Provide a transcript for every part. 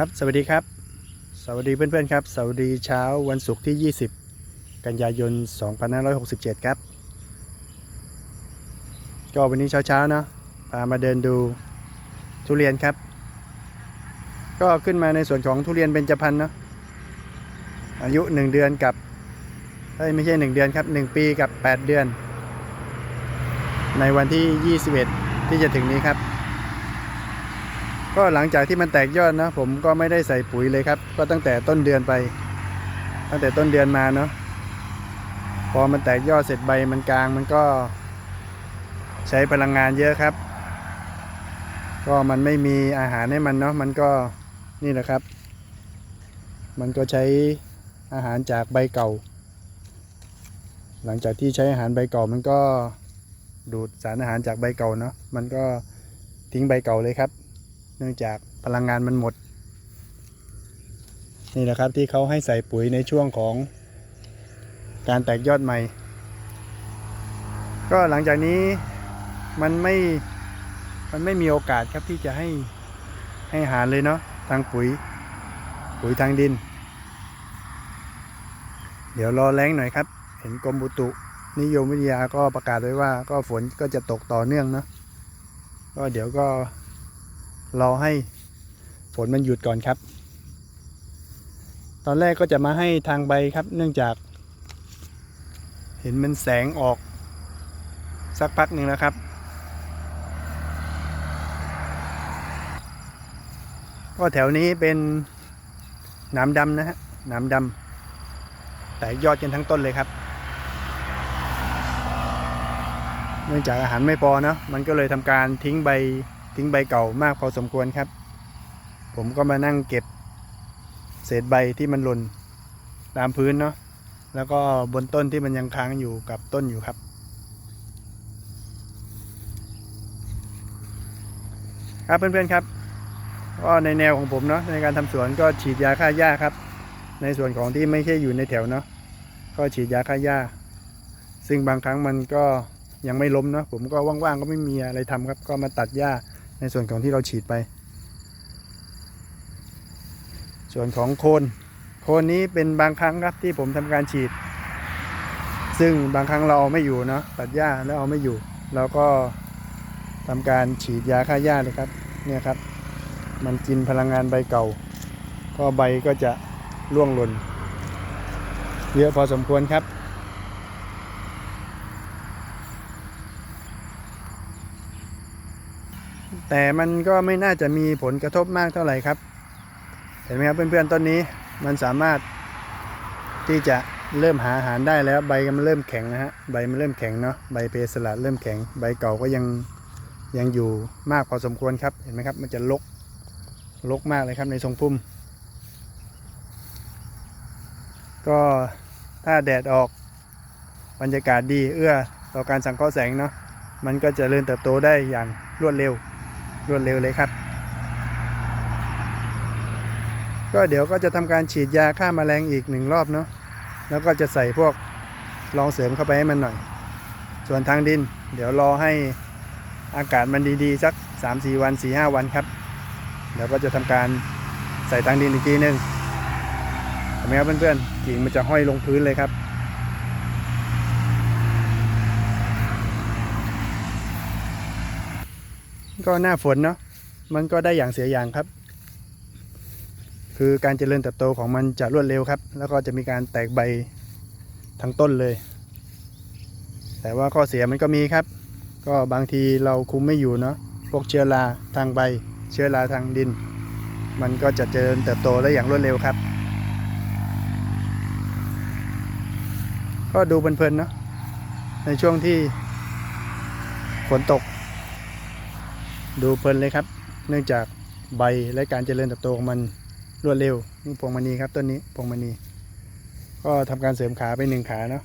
ครับ สวัสดีครับ สวัสดีเพื่อนๆครับ สวัสดีเช้าวันศุกร์ที่ 20 กันยายน 2567 ครับ ก็วันนี้เช้าๆเนาะพามาเดินดูทุเรียนครับ ก็ขึ้นมาในส่วนของทุเรียนเบญจพรรณเนาะ อายุ 1 เดือนกับไม่ใช่ 1 เดือนครับ 1 ปีกับ 8 เดือน ในวันที่ 21 ที่จะถึงนี้ครับ ก็หลังจากที่มันแตกยอดนะผมก็ไม่ได้ใส่ปุ๋ยเลยครับ ก็ตั้งแต่ต้นเดือนไป ตั้งแต่ต้นเดือนมาเนาะพอมันแตกยอดเสร็จใบมันกลางมันก็ใช้พลังงานเยอะครับ ก็มันไม่มีอาหารให้มันเนาะมันก็นี่แหละครับ มันก็ใช้อาหารจากใบเก่า หลังจากที่ใช้อาหารใบเก่ามันก็ดูดสารอาหารจากใบเก่าเนาะมันก็ทิ้งใบเก่าเลยครับ เนื่องจากพลังงานมันหมด นี่แหละครับที่เขาให้ใส่ปุ๋ยในช่วงของการแตกยอดใหม่ ก็หลังจากนี้มันไม่ มันไม่มีโอกาสครับที่จะให้ให้หารเลยเนาะทางปุ๋ย ปุ๋ยทางดิน เดี๋ยวรอแรงหน่อยครับ เห็นกรมบุตุนิยมวิทยาก็ประกาศไว้ว่า ก็ฝนก็จะตกต่อเนื่องเนาะก็เดี๋ยวก็ รอให้ฝนมันหยุดก่อนครับ ตอนแรกก็จะมาให้ทางใบครับ เนื่องจาก เห็นมันแสงออกสักพักหนึ่งแล้วครับก็แถวนี้เป็นหน้ำดำนะฮะหน้ำดำแต่ยอดกันทั้งต้นเลยครับ เนื่องจากอาหารไม่พอเนอะมันก็เลยทำการทิ้งใบ ทิ้งใบเก่ามากพอสมควรครับ ผมก็มานั่งเก็บ เศษใบที่มันหล่นตามพื้นเนาะแล้วก็บนต้นที่มันยังค้างอยู่กับต้นอยู่ครับ ครับเพื่อนๆครับก็ในแนวของผมเนาะในการทำสวนก็ฉีดยาฆ่าหญ้าครับ ในส่วนของที่ไม่ใช่อยู่ในแถวเนาะก็ฉีดยาฆ่าหญ้า ซึ่งบางครั้งมันก็ยังไม่ล้มเนาะผมก็ว่างๆก็ไม่มีอะไรทำครับ ก็มาตัดหญ้า ในส่วนของที่เราฉีดไป ส่วนของโคน โคนนี้เป็นบางครั้งครับที่ผมทำการฉีด ซึ่งบางครั้งเราเอาไม่อยู่เนาะตัดหญ้าแล้วเอาไม่อยู่เราก็ทำการฉีดยาฆ่าหญ้าเลยครับเนี่ยครับ มันกินพลังงานใบเก่า ก็ใบก็จะร่วงหล่นเยอะพอสมควรครับ แต่มันก็ไม่น่าจะมีผลกระทบมากเท่าไหร่ครับ เห็นไหมครับเพื่อนๆต้นนี้มันสามารถที่จะเริ่มหาอาหารได้แล้วใบมันเริ่มแข็งนะฮะใบมันเริ่มแข็งเนาะใบเพสลัดเริ่มแข็ง ใบเก่าก็ยังยังอยู่มากพอสมควรครับเห็นไหมครับ มันจะลกลกมากเลยครับในทรงพุ่ม ก็ถ้าแดดออกบรรยากาศดีเอื้อต่อการสังเคราะห์แสงเนาะมันก็จะเริ่มเติบโตได้อย่างรวดเร็ว รวดเร็วเลยครับ ก็เดี๋ยวก็จะทำการฉีดยาฆ่ามาแมลงอีกหนึ่งรอบเนาะแล้วก็จะใส่พวกรองเสริมเข้าไปให้มันหน่อย ส่วนทางดิน เดี๋ยวรอให้อากาศมันดีๆ สัก 3-4 วัน 4-5 วันครับ เดี๋ยวก็จะทำการใส่ทางดินอีกทีหนึงเห็นไหมครับเพื่อนๆกิ่งมันจะห้อยลงพื้นเลยครับ ก็หน้าฝนเนาะมันก็ได้อย่างเสียอย่างครับ คือการเจริญเติบโตของมันจะรวดเร็วครับ แล้วก็จะมีการแตกใบทั้งต้นเลย แต่ว่าข้อเสียมันก็มีครับ ก็บางทีเราคุมไม่อยู่เนาะพวกเชื้อราทางใบ เชื้อราทางดิน มันก็จะเจริญเติบโตได้อย่างรวดเร็วครับ ก็ดูเพลินๆเนาะในช่วงที่ฝนตก ดูเพลินเลยครับ เนื่องจากใบและการเจริญเติบโตของมันรวดเร็วนี่พวงมณีครับต้นนี้พวงมณี ก็ทำการเสริมขาไปหนึ่งขาเนาะ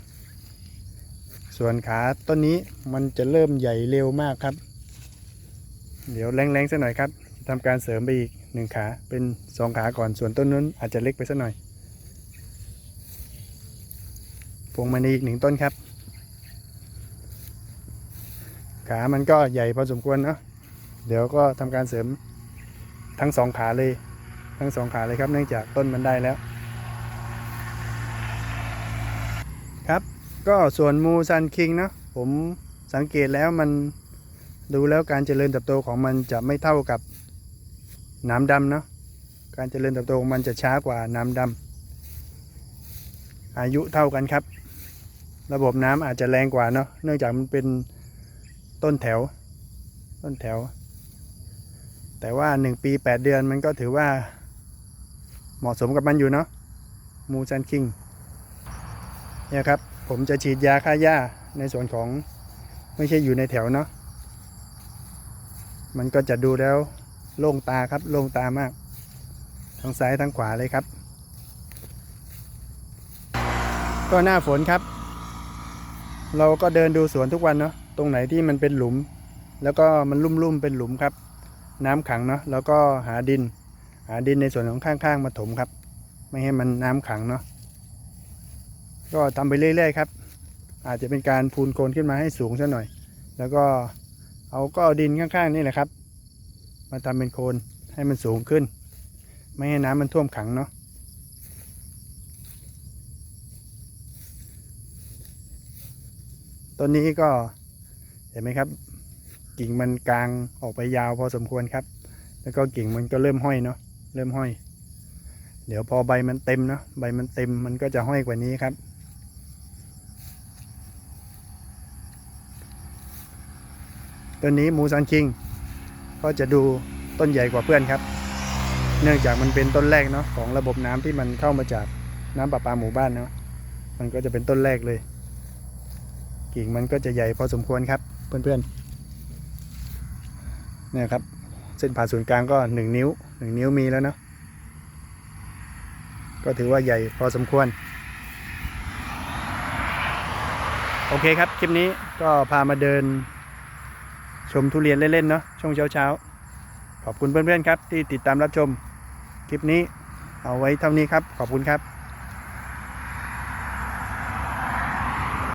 ส่วนขาต้นนี้มันจะเริ่มใหญ่เร็วมากครับ เดี๋ยวแรงๆสักหน่อยครับทำการเสริมไปอีกหนึ่งขาเป็นสองขาก่อนส่วนต้นนั้นอาจจะเล็กไปสักหน่อยพวงมณีอีกหนึ่งต้นครับ ขามันก็ใหญ่พอสมควรเนาะ เดี๋ยวก็ทำการเสริมทั้งสองขาเลย ทั้งสองขาเลยครับเนื่องจากต้นมันได้แล้ว ครับก็ส่วนมูซันคิงนะผมสังเกตแล้วมันดูแล้วการเจริญเติบโตของมันจะไม่เท่ากับน้ำดำเนาะการเจริญเติบโตของมันจะช้ากว่าน้ำดำอายุเท่ากันครับ ระบบน้ำอาจจะแรงกว่าเนาะเนื่องจากมันเป็นต้นแถว ต้นแถว แต่ว่าหนึ่งปีแปดเดือนมันก็ถือว่า เหมาะสมกับมันอยู่เนาะมูซันคิงเนี่ยครับ ผมจะฉีดยาฆ่าหญ้าในส่วนของไม่ใช่อยู่ในแถวเนาะมันก็จะดูแล้วโล่งตาครับโล่งตามากทั้งซ้ายทั้งขวาเลยครับ ก็หน้าฝนครับ เราก็เดินดูสวนทุกวันเนาะตรงไหนที่มันเป็นหลุม แล้วก็มันลุ่มๆเป็นหลุมครับ น้ำขังเนาะแล้วก็หาดิน หาดินในส่วนของข้างๆมาถมครับ ไม่ให้มันน้ำขังเนาะก็ทำไปเรื่อยๆครับ อาจจะเป็นการพูนโคนขึ้นมาให้สูงซะหน่อย แล้วก็เอาก็เอาดินข้างๆนี่แหละครับ มาทำเป็นโคนให้มันสูงขึ้น ไม่ให้น้ำมันท่วมขังเนาะต้นนี้ก็เห็นไหมครับ กิ่งมันกลางออกไปยาวพอสมควรครับ แล้วก็กิ่งมันก็เริ่มห้อยเนาะเริ่มห้อย เดี๋ยวพอใบมันเต็มเนาะใบมันเต็มมันก็จะห้อยกว่านี้ครับ ต้นนี้มูซันคิง ก็จะดูต้นใหญ่กว่าเพื่อนครับ เนื่องจากมันเป็นต้นแรกเนาะของระบบน้ำที่มันเข้ามาจากน้ำประปาหมู่บ้านเนาะมันก็จะเป็นต้นแรกเลย กิ่งมันก็จะใหญ่พอสมควรครับเพื่อนๆ เนี่ยครับ เส้นผ่าศูนย์กลางก็หนึ่งนิ้วหนึ่งนิ้วมีแล้วเนาะก็ถือว่าใหญ่พอสมควร โอเคครับ คลิปนี้ก็พามาเดิน ชมทุเรียนเล่นๆเนาะช่วงเช้าๆ ขอบคุณเพื่อนๆครับที่ติดตามรับชม คลิปนี้เอาไว้เท่านี้ครับ ขอบคุณครับ